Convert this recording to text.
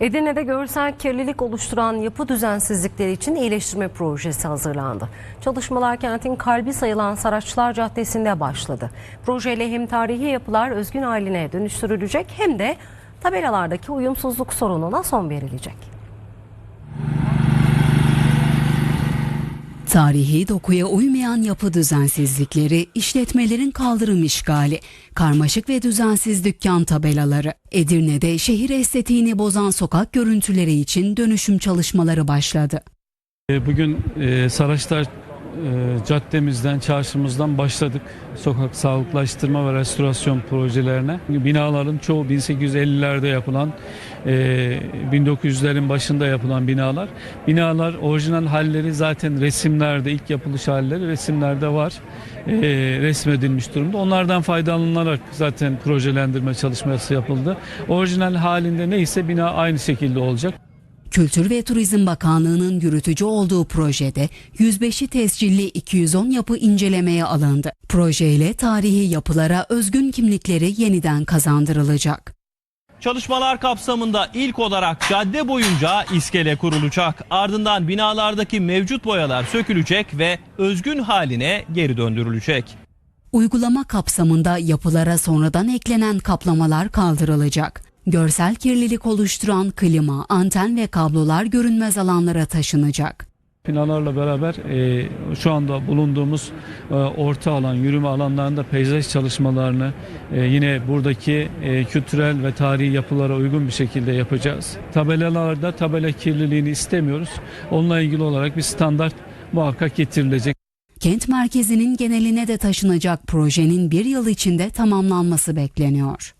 Edirne'de görsel kirlilik oluşturan yapı düzensizlikleri için iyileştirme projesi hazırlandı. Çalışmalar kentin kalbi sayılan Saraçlar Caddesi'nde başladı. Projeyle hem tarihi yapılar özgün haline dönüştürülecek hem de tabelalardaki uyumsuzluk sorununa son verilecek. Tarihi dokuya uymayan yapı düzensizlikleri, işletmelerin kaldırım işgali, karmaşık ve düzensiz dükkan tabelaları. Edirne'de şehir estetiğini bozan sokak görüntüleri için dönüşüm çalışmaları başladı. Bugün e, Saraçlar e, caddemizden, çarşımızdan başladık. Sokak sağlıklaştırma ve restorasyon projelerine. Binaların çoğu 1850'lerde yapılan, e, 1900'lerin başında yapılan binalar. Binalar orijinal halleri zaten resimlerde, ilk yapılış halleri resimlerde var. E, resmedilmiş durumda. Onlardan faydalanarak zaten projelendirme çalışması yapıldı. Orijinal halinde neyse bina aynı şekilde olacak. Kültür ve Turizm Bakanlığı'nın yürütücü olduğu projede 105'i tescilli 210 yapı incelemeye alındı. Projeyle tarihi yapılara özgün kimlikleri yeniden kazandırılacak. Çalışmalar kapsamında ilk olarak cadde boyunca iskele kurulacak. Ardından binalardaki mevcut boyalar sökülecek ve özgün haline geri döndürülecek. Uygulama kapsamında yapılara sonradan eklenen kaplamalar kaldırılacak. Görsel kirlilik oluşturan klima, anten ve kablolar görünmez alanlara taşınacak. Binalarla beraber e, şu anda bulunduğumuz e, orta alan, yürüme alanlarında peyzaj çalışmalarını e, yine buradaki e, kültürel ve tarihi yapılara uygun bir şekilde yapacağız. Tabelalarda tabela kirliliğini istemiyoruz. Onunla ilgili olarak bir standart muhakkak getirilecek. Kent merkezinin geneline de taşınacak projenin bir yıl içinde tamamlanması bekleniyor.